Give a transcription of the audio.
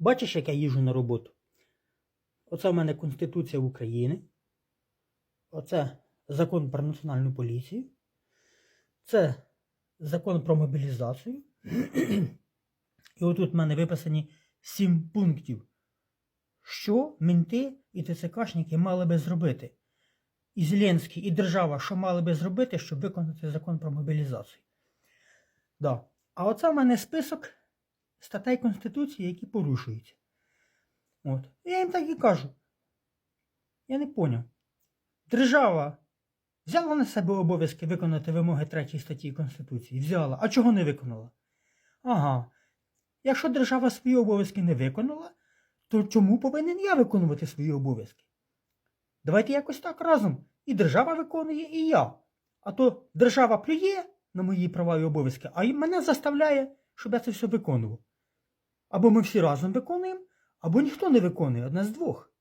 Бачиш, як я їжджу на роботу? Оце в мене Конституція України. Оце закон про національну поліцію. Це закон про мобілізацію. І отут в мене виписані сім пунктів, що менти і ТЦКшники мали би зробити. І Зеленський, і держава, що мали би зробити, щоб виконати закон про мобілізацію. Да. А оце в мене список статей Конституції, які порушуються. От. Я їм так і кажу. Я не поняв. Держава взяла на себе обов'язки виконати вимоги 3 статті Конституції. Взяла. А чого не виконала? Ага. Якщо держава свої обов'язки не виконала, то чому повинен я виконувати свої обов'язки? Давайте якось так разом. І держава виконує, і я. А то держава плює на мої права і обов'язки, а й мене заставляє, щоб я це все виконував. Або ми всі разом виконуємо, або ніхто не виконує одне з двох.